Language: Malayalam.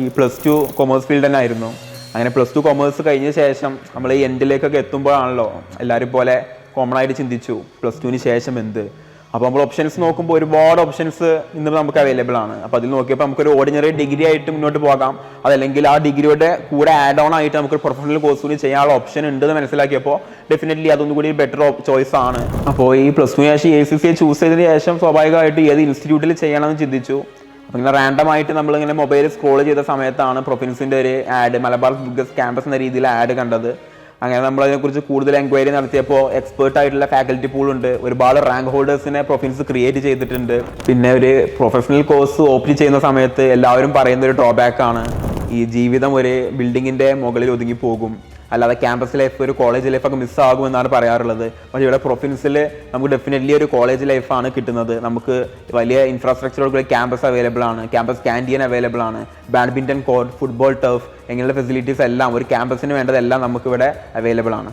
ഈ പ്ലസ് ടു കൊമേഴ്സ് ഫീൽഡ് തന്നെ ആയിരുന്നു. അങ്ങനെ പ്ലസ് ടു കൊമേഴ്സ് കഴിഞ്ഞ ശേഷം നമ്മൾ ഈ എൻഡിലേക്കൊക്കെ എത്തുമ്പോഴാണല്ലോ എല്ലാവരും പോലെ കോമൺ ആയിട്ട് ചിന്തിച്ചു പ്ലസ് ടുവിന് ശേഷം എന്ത്. അപ്പോൾ നമ്മൾ ഓപ്ഷൻസ് നോക്കുമ്പോൾ ഒരുപാട് ഓപ്ഷൻസ് ഇന്ന് നമുക്ക് അവൈലബിൾ ആണ്. അപ്പോൾ അതിൽ നോക്കിയപ്പോൾ നമുക്കൊരു ഓർഡിനറി ഡിഗ്രി ആയിട്ട് മുന്നോട്ട് പോകാം. അതല്ലെങ്കിൽ ആ ഡിഗ്രിയുടെ കൂടെ ആഡ് ഓൺ ആയിട്ട് നമുക്ക് പ്രൊഫഷണൽ കോഴ്സ് കൂടി ചെയ്യാനുള്ള ഓപ്ഷൻ ഉണ്ടെന്ന് മനസ്സിലാക്കിയപ്പോൾ ഡെഫിനറ്റ്ലി അതൊന്നും കൂടി ബെറ്റർ ചോയ്സ് ആണ്. അപ്പോൾ ഈ പ്ലസ് ടു ശേഷം എ സി സി ചൂസ് ചെയ്തതിന് ശേഷം സ്വാഭാവികമായിട്ട് ഏത് ഇൻസ്റ്റിറ്റ്യൂട്ടിൽ ചെയ്യണമെന്ന് ചിന്തിച്ചു. അപ്പോൾ ഇങ്ങനെ റാൻഡം ആയിട്ട് നമ്മളിങ്ങനെ മൊബൈൽ സ്ക്രോൾ ചെയ്ത സമയത്താണ് പ്രൊഫിൻസിന്റെ ഒരു ആഡ് മലബാർ ബിഗ്ഗസ്റ്റ് ക്യാമ്പസ് എന്ന രീതിയിൽ ആഡ് കണ്ടത്. അങ്ങനെ നമ്മൾ അതിനെക്കുറിച്ച് കൂടുതൽ എൻക്വയറി നടത്തിയപ്പോൾ എക്സ്പേർട്ട് ആയിട്ടുള്ള ഫാക്കൽറ്റി പൂളുണ്ട് ഒരുപാട് റാങ്ക് ഹോൾഡേഴ്സിനെ പ്രൊഫിൻസ് ക്രിയേറ്റ് ചെയ്തിട്ടുണ്ട്. പിന്നെ ഒരു പ്രൊഫഷണൽ കോഴ്സ് ഓപ്പൺ ചെയ്യുന്ന സമയത്ത് എല്ലാവരും പറയുന്ന ഒരു ഡ്രോബാക്ക് ആണ്. ഈ ജീവിതം ഒരു ബിൽഡിങ്ങിന്റെ മുകളിൽ ഒതുങ്ങി പോകും. അല്ലാതെ ക്യാമ്പസ് ലൈഫ് ഒരു കോളേജ് ലൈഫൊക്കെ മിസ്സാകും എന്നാണ് പറയാറുള്ളത്. പക്ഷേ ഇവിടെ പ്രൊഫിൻസിൽ നമുക്ക് ഡെഫിനറ്റ്ലി ഒരു കോളേജ് ലൈഫാണ് കിട്ടുന്നത്. നമുക്ക് വലിയ ഇൻഫ്രാസ്ട്രക്ചറോട് ക്യാമ്പസ് അവൈലബിൾ ആണ്. ക്യാമ്പസ് ക്യാന്റീൻ അവൈലബിൾ ആണ്. ബാഡ്മിന്റൺ കോർട്ട് ഫുട്ബോൾ ടർഫ് എങ്ങനെയുള്ള ഫെസിലിറ്റീസ് എല്ലാം ഒരു ക്യാമ്പസിന് വേണ്ടതെല്ലാം നമുക്കിവിടെ അവൈലബിൾ ആണ്.